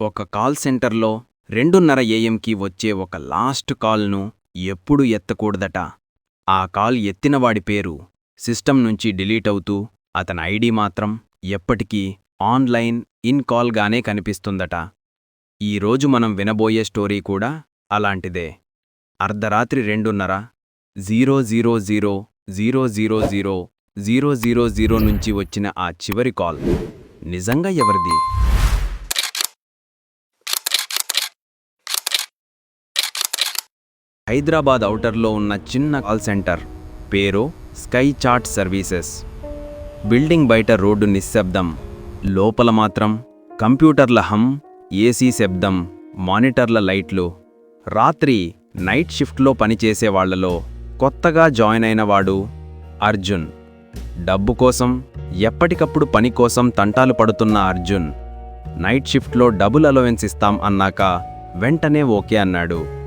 ఒక కాల్ సెంటర్లో రెండున్నర ఏఎంకి వచ్చే ఒక లాస్ట్ కాల్ను ఎప్పుడు ఎత్తకూడదట. ఆ కాల్ ఎత్తినవాడి పేరు సిస్టమ్ నుంచి డిలీట్ అవుతూ అతని ఐడి మాత్రం ఎప్పటికీ ఆన్లైన్ ఇన్ కాల్గానే కనిపిస్తుందట. ఈరోజు మనం వినబోయే స్టోరీ కూడా అలాంటిదే. అర్ధరాత్రి రెండున్నర zero zero zero zero zero zero zero zero zero నుంచి వచ్చిన ఆ చివరి కాల్. నిజంగా ఎవరిది? హైదరాబాద్ అవుటర్లో ఉన్న చిన్న కాల్ సెంటర్ పేరు స్కై చాట్ సర్వీసెస్. బిల్డింగ్ బయట రోడ్డు నిశ్శబ్దం లోపల మాత్రం కంప్యూటర్ల హం ఏసీ శబ్దం మానిటర్ల లైట్లు. రాత్రి నైట్ షిఫ్ట్లో పనిచేసేవాళ్ళలో కొత్తగా జాయిన్ అయినవాడు అర్జున్. డబ్బు కోసం ఎప్పటికప్పుడు పని కోసం తంటాలు పడుతున్న అర్జున్. నైట్ షిఫ్ట్లో డబుల్ అలవెన్స్ ఇస్తాం అన్నాక వెంటనే ఓకే అన్నాడు.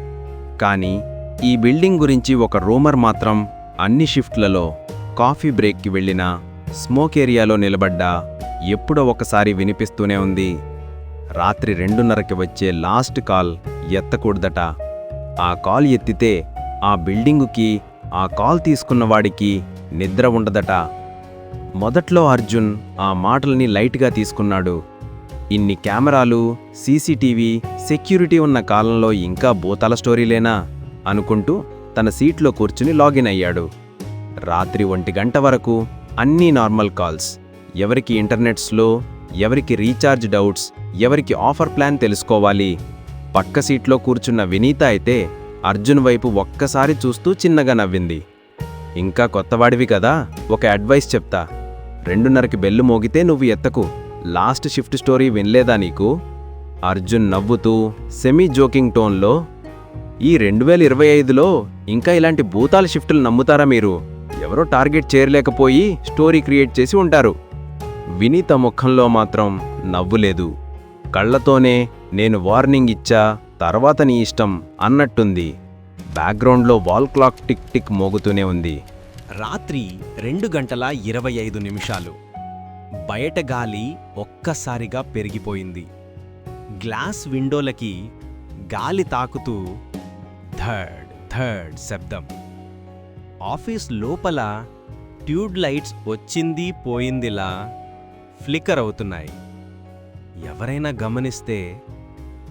కానీ ఈ బిల్డింగ్ గురించి ఒక రూమర్ మాత్రం అన్ని షిఫ్ట్లలో కాఫీ బ్రేక్కి వెళ్ళినా స్మోక్ ఏరియాలో నిలబడ్డా ఎప్పుడో ఒకసారి వినిపిస్తూనే ఉంది. రాత్రి రెండున్నరకి వచ్చే లాస్ట్ కాల్ ఎత్తకూడదట. ఆ కాల్ ఎత్తితే ఆ బిల్డింగుకి ఆ కాల్ తీసుకున్నవాడికి నిద్ర ఉండదట. మొదట్లో అర్జున్ ఆ మాటల్ని లైట్గా తీసుకున్నాడు. ఇన్ని కెమెరాలు సీసీటీవీ సెక్యూరిటీ ఉన్న కాలంలో ఇంకా భూతాల స్టోరీలేనా? అనుకుంటూ తన సీట్లో కూర్చుని లాగిన్ అయ్యాడు. రాత్రి ఒంటి గంట వరకు అన్నీ నార్మల్ కాల్స్. ఎవరికి ఇంటర్నెట్ స్లో ఎవరికి రీఛార్జ్ డౌట్స్ ఎవరికి ఆఫర్ ప్లాన్ తెలుసుకోవాలి. పక్క సీట్లో కూర్చున్న వినీత అయితే అర్జున్ వైపు ఒక్కసారి చూస్తూ చిన్నగా నవ్వింది. ఇంకా కొత్తవాడివి కదా ఒక అడ్వైస్ చెప్తా. రెండున్నరకి బెల్లు మోగితే నువ్వు ఎత్తకు. లాస్ట్ షిఫ్ట్ స్టోరీ వినలేదా నీకు? అర్జున్ నవ్వుతూ సెమీ జోకింగ్ టోన్లో ఈ రెండు వేల ఇరవై ఐదులో ఇంకా ఇలాంటి భూతాల షిఫ్టులు నమ్ముతారా మీరు? ఎవరో టార్గెట్ చేరలేకపోయి స్టోరీ క్రియేట్ చేసి ఉంటారు. వినీత ముఖంలో మాత్రం నవ్వులేదు. కళ్ళతోనే నేను వార్నింగ్ ఇచ్చా తర్వాత నీ ఇష్టం అన్నట్టుంది. బ్యాక్గ్రౌండ్లో వాల్ క్లాక్ టిక్ టిక్ మోగుతూనే ఉంది. రాత్రి రెండు గంటల ఇరవై ఐదు నిమిషాలు. బయట గాలి ఒక్కసారిగా పెరిగిపోయింది. గ్లాస్ విండోలకి గాలి తాకుతూ థర్డ్ థర్డ్ శబ్దం. ఆఫీస్ లోపల ట్యూబ్ లైట్స్ వచ్చింది పోయిందిలా ఫ్లికర్ అవుతున్నాయి. ఎవరైనా గమనిస్తే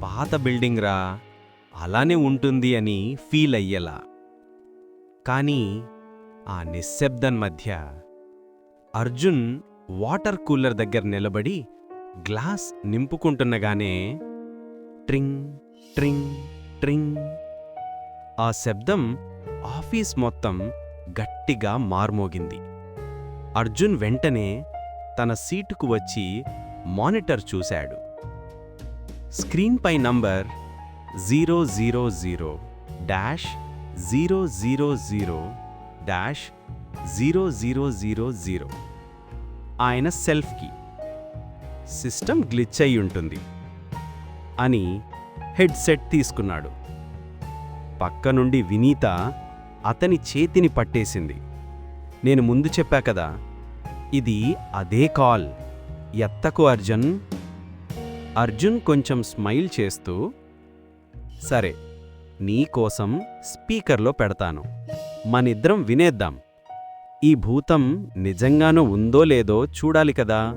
పాత బిల్డింగ్ రా అలానే ఉంటుంది అని ఫీల్ అయ్యేలా. కానీ ఆ నిశ్శబ్దం మధ్య అర్జున్ వాటర్ కూలర్ దగ్గర నిలబడి గ్లాస్ నింపుకుంటున్నగానే ట్రింగ్ ట్రింగ్ ట్రింగ్ ఆ శబ్దం ఆఫీస్ మొత్తం గట్టిగా మార్మోగింది. అర్జున్ వెంటనే తన సీటుకు వచ్చి మానిటర్ చూశాడు. స్క్రీన్పై number zero zero zero dash zero zero zero dash zero. Zero zero zero ఆయన సెల్ఫ్కి సిస్టమ్ గ్లిచ్ అయి ఉంటుంది అని హెడ్సెట్ తీసుకున్నాడు. పక్క నుండి వినీత అతని చేతిని పట్టేసింది. నేను ముందు చెప్పా కదా ఇది అదే కాల్. ఎత్తకు అర్జున్. అర్జున్ కొంచెం స్మైల్ చేస్తూ సరే నీకోసం స్పీకర్లో పెడతాను. మనిద్దరం వినేద్దాం. ఈ భూతం నిజంగానూ ఉందో లేదో చూడాలి కదా.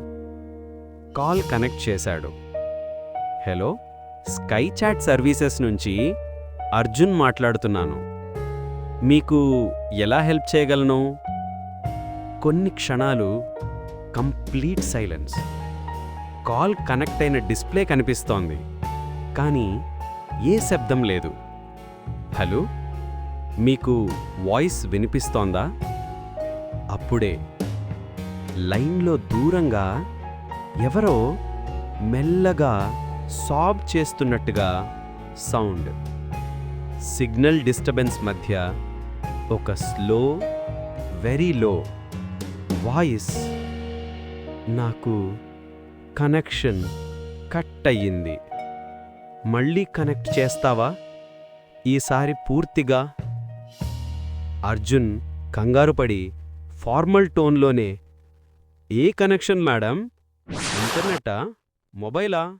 కాల్ కనెక్ట్ చేశాడు. హలో స్కై చాట్ సర్వీసెస్ నుంచి అర్జున్ మాట్లాడుతున్నాను. మీకు ఎలా హెల్ప్ చేయగలను? కొన్ని క్షణాలు కంప్లీట్ సైలెన్స్. కాల్ కనెక్ట్ అయిన డిస్ప్లే కనిపిస్తోంది. కానీ ఏ శబ్దం లేదు. హలో? మీకు వాయిస్ వినిపిస్తోందా? అప్పుడే లైన్లో దూరంగా ఎవరో మెల్లగా సాబ్ చేస్తున్నట్టుగా సౌండ్. సిగ్నల్ డిస్టర్బెన్స్ మధ్య ఒక స్లో వెరీ లో వాయిస్ నాకు కనెక్షన్ కట్ అయ్యింది. మళ్ళీ కనెక్ట్ చేస్తావా? ఈసారి పూర్తిగా? అర్జున్ కంగారుపడి ఫార్మల్ టోన్లోనే ఏ కనెక్షన్ మేడం? ఇంటర్నెట్టా మొబైలా?